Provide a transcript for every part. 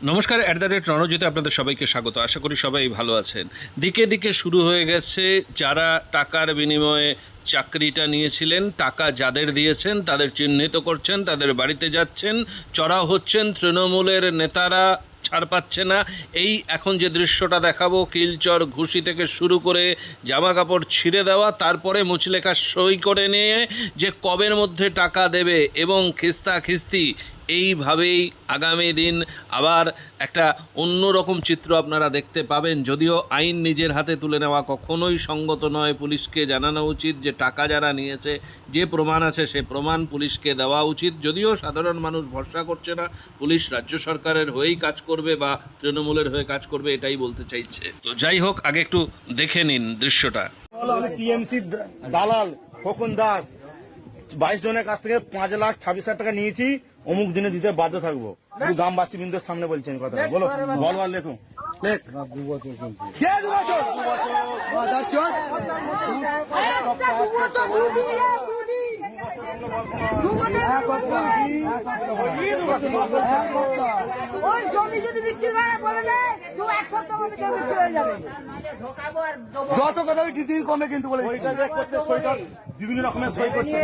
নমস্কার at the rate রণজিতে আপনাদের সবাইকে স্বাগত। আশা করি সবাই ভালো আছেন। দিকে দিকে শুরু হয়ে গেছে, যারা টাকার বিনিময়ে চাকরিটা নিয়েছিলেন, টাকা যাদের দিয়েছেন, তাদের চিহ্নিত করছেন, তাদের বাড়িতে যাচ্ছেন, চড়াও হচ্ছেন, তৃণমূলের নেতারা ছাড় পাচ্ছে না। এই এখন যে দৃশ্যটা দেখাবো, কিলচর ঘুষি থেকে শুরু করে জামা কাপড় ছিঁড়ে দেওয়া, তারপরে মুচলেখা সই করে নিয়ে যে কবের মধ্যে টাকা দেবে এবং খিস্তা খিস্তি এইভাবেই আগামী দিন আবার একটা অন্যরকম চিত্র আপনারা দেখতে পাবেন। যদিও আইন নিজের হাতে তুলে নেওয়া কখনোই সঙ্গত নয়, পুলিশকে জানানো উচিত যে টাকা যারা নিয়েছে, যে প্রমাণ আছে সে প্রমাণ পুলিশকে দেওয়া উচিত। যদিও সাধারণ মানুষ ভরসা করছে না, পুলিশ রাজ্য সরকারের হয়েই কাজ করবে বা তৃণমূলের হয়ে কাজ করবে এটাই বলতে চাইছে। তো যাই হোক, আগে একটু দেখে নিন দৃশ্যটা। দালাল খোকন দাস, বাইশ জনের কাছ থেকে পাঁচ লাখ ছাব্বিশ হাজার টাকা নিয়েছি। অমুক দিনে দিতে বাধ্য থাকব। গ্রামবাসী বিন্দুর সামনে বলছেন কথা বলো বল আর লেখো দু বছর। ওর জমি যদি বিক্রি করে বলে দেয় দু এক সপ্তাহ মধ্যে বিক্রি হয়ে যাবে যত কথা ওই কমে কিন্তু বলে বিভিন্ন রকমের সই করছে।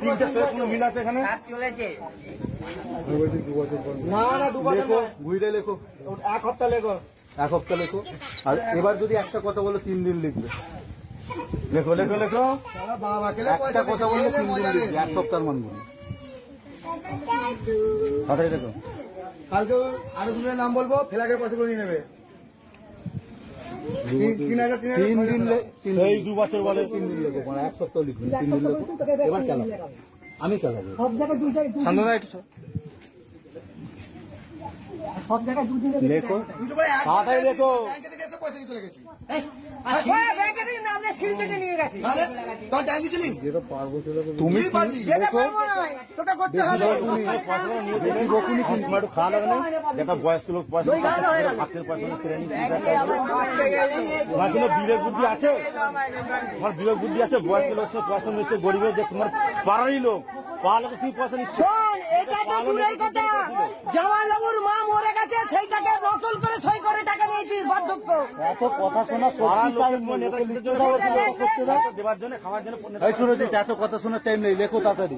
তিনটে সই কোনো মিল আছে এখানে? না না দু লেখো ঘুরে লেখো। এক সপ্তাহ লেখো। এক সপ্তাহ লেখো। আর এবার যদি একটা কথা বলো তিন দিন লিখবে। লেখো লেখো লেখো। একটা কথা বললে তিন দিন লিখবে এক সপ্তাহের মান বলি তাড়াতাড়ি লেখো। কালকে আরও দুজনের নাম বলব ফেলাকের পয়সা করে নিয়ে নেবে। তিন দিন লে- তিন সেই দু বছর বলে তিন দিন লেখো মানে এক সপ্তাহ লিখবে তিন দিন লেখো। এবার চালাবো আমি চালাবো। সব জায়গায় একটু লেখো। লেখো। নিয়ে গেছে। তুমি যেটা তোমার বয়স্ক লোক পয়সা কোনো বিবেক বুদ্ধি আছে? তোমার বিবেক বুদ্ধি আছে? বয়স্ক লোক পয়সা নিচ্ছে গরিবের যে তোমার পাড়ারই লোক। সেই পয়সা নিচ্ছে। এটা তো দূরের কথা। জামাল বাবুর মা মরে গেছে সেইটাকে নকল করে সই করে টাকা বার্ধক্য। এত কথা শোনা দেওয়ার জন্য খাওয়ার জন্য এই এত কথা শোনার টাইম নেই লেখো তাড়াতাড়ি।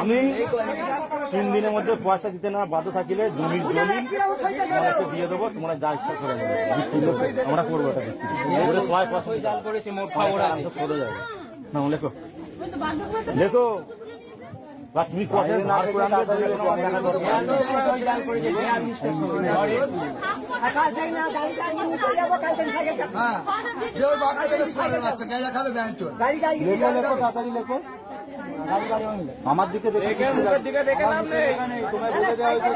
আমি তিন দিনের মধ্যে পয়সা দিতে না বাধ্য থাকিলে জমির জমি তোমাদেরকে দিয়ে দেবো তোমরা যা ইচ্ছা করে। আমরা করব এটা সবাই পয়সা জাল করেছি মোট সরে যাবে। না লেখো। তুমি না কোনো আমার দিকে দেখে দিকে দেখে নাম নেই। তোমায় বলে দেওয়া হয়েছে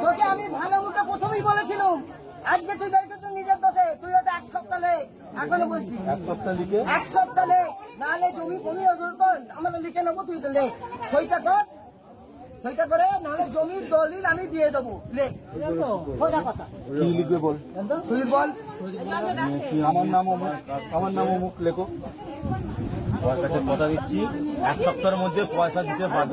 দেখে আমি ভালো মুখে প্রথমেই বলেছিলাম। আজকে তুই নিজের দোষে তুই ওটা এক সপ্তাহ লে এখনও বলছি। এক সপ্তাহ লিখে? এক সপ্তাহ লে নাহলে জমি কর আমরা লিখে নেব তুই লে সইটা কর সইটা করে নাহলে জমির দলিল আমি দিয়ে দেবো। লে। সোজা কথা। কি লিখবে বল? তুই বল। আমার নাম অমুক আমার নাম অমুক লেখো। কথা দিচ্ছি এক সপ্তাহের মধ্যে পয়সা দিতে বাধ্য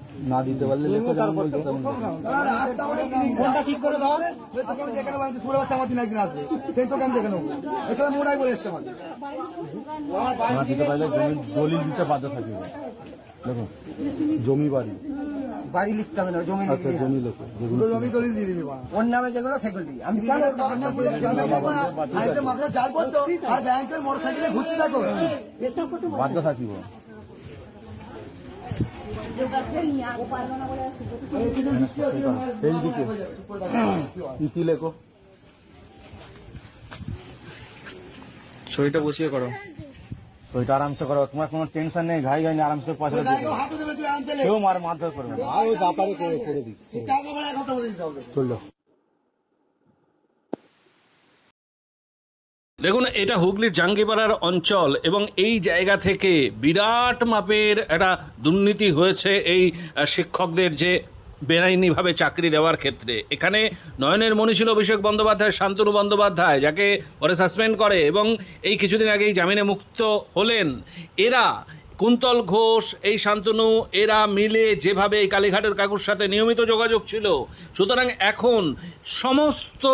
না দিতে পারলে লেখো যেমন বলছো তেমন লেখো। ঠিক করে দাও? যেখানে সুরে বাচ্চা আমার দিন আসবে। সেই তোকে আমি দেখে এছাড়া মোড়াই বলে এসছে আমাকে। না দিতে পারলে জমির দলিল দিতে বাধ্য থাকবে। দেখো জমি বাড়ি। বাড়ি লিখতে হবে না জমি আচ্ছা জমি দুটো জমি দলিল দিয়ে দিবি ওর নামে যেগুলো সেগুলো আমি মাথা জাল করতো আর ব্যাংকের মোটর সাইকেলে ঘুরতে থাকো। বাধ্য থাকিব। লেখো সইটা বসিয়ে করো। ছবিটা আরামসে করো তোমার কোনো টেনশন নেই ঘাই ঘাই আরামসে পয়সা কেউ মার মারধর করবে না। ওই ব্যাপারে করে করে দিচ্ছি চলল দেখুন, এটা হুগলির জাঙ্গিপাড়ার অঞ্চল এবং এই জায়গা থেকে বিরাট মাপের একটা দুর্নীতি হয়েছে এই শিক্ষকদের যে বেআইনিভাবে চাকরি দেওয়ার ক্ষেত্রে। এখানে নয়নের মণি ছিল অভিষেক বন্দ্যোপাধ্যায়, শান্তনু বন্দ্যোপাধ্যায়, যাকে পরে সাসপেন্ড করে এবং এই কিছুদিন আগেই জামিনে মুক্ত হলেন। এরা, কুন্তল ঘোষ, এই শান্তনু, এরা মিলে যেভাবে এই কালীঘাটের কাকুর সাথে নিয়মিত যোগাযোগ ছিল। সুতরাং এখন সমস্ত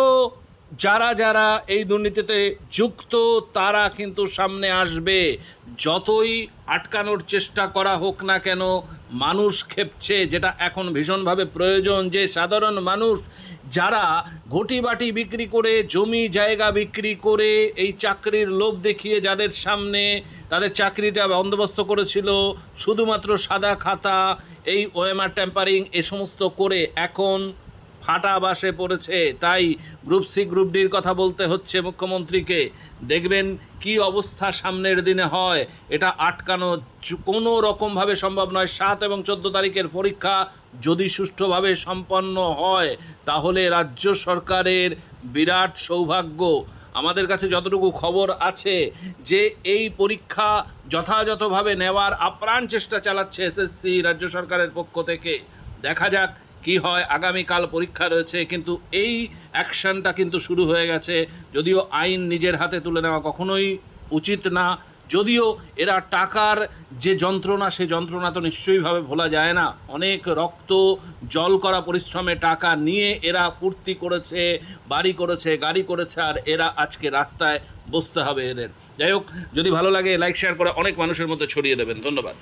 যারা যারা এই দুর্নীতিতে যুক্ত, তারা কিন্তু সামনে আসবে। যতই আটকানোর চেষ্টা করা হোক না কেন, মানুষ খেপছে, যেটা এখন ভীষণভাবে প্রয়োজন যে সাধারণ মানুষ, যারা ঘটি বাটি বিক্রি করে, জমি জায়গা বিক্রি করে, এই চাকরির লোভ দেখিয়ে যাদের সামনে, তাদের চাকরিটা বন্দোবস্ত করেছিল, শুধুমাত্র সাদা খাতা, এই ওএমআর ট্যাম্পারিং এ সমস্ত করে এখন ফাটা বাসে পড়েছে। তাই গ্রুপ সি, গ্রুপ ডির কথা বলতে হচ্ছে মুখ্যমন্ত্রীকে। দেখবেন কি অবস্থা সামনের দিনে হয়, এটা আটকানো কোনো রকমভাবে সম্ভব নয়। সাত এবং চোদ্দ তারিখের পরীক্ষা যদি সুষ্ঠুভাবে সম্পন্ন হয়, তাহলে রাজ্য সরকারের বিরাট সৌভাগ্য। আমাদের কাছে যতটুকু খবর আছে যে, এই পরীক্ষা যথাযথভাবে নেওয়ার আপ্রাণ চেষ্টা চালাচ্ছে এসএসসি রাজ্য সরকারের পক্ষ থেকে। দেখা যাক কি হয়? আগামীকাল পরীক্ষা রয়েছে, কিন্তু এই অ্যাকশনটা কিন্তু শুরু হয়ে গেছে। যদিও আইন নিজের হাতে তুলে নেওয়া কখনোই উচিত না, যদিও এরা টাকার যে যন্ত্রণা, সে যন্ত্রণা তো নিশ্চয়ইভাবে ভোলা যায় না। অনেক রক্ত, জল করা পরিশ্রমে টাকা নিয়ে এরা পূর্তি করেছে, বাড়ি করেছে, গাড়ি করেছে, আর এরা আজকে রাস্তায় বসতে হবে এদের। যাই হোক, যদি ভালো লাগে, লাইক, শেয়ার করে অনেক মানুষের মধ্যে ছড়িয়ে দেবেন। ধন্যবাদ।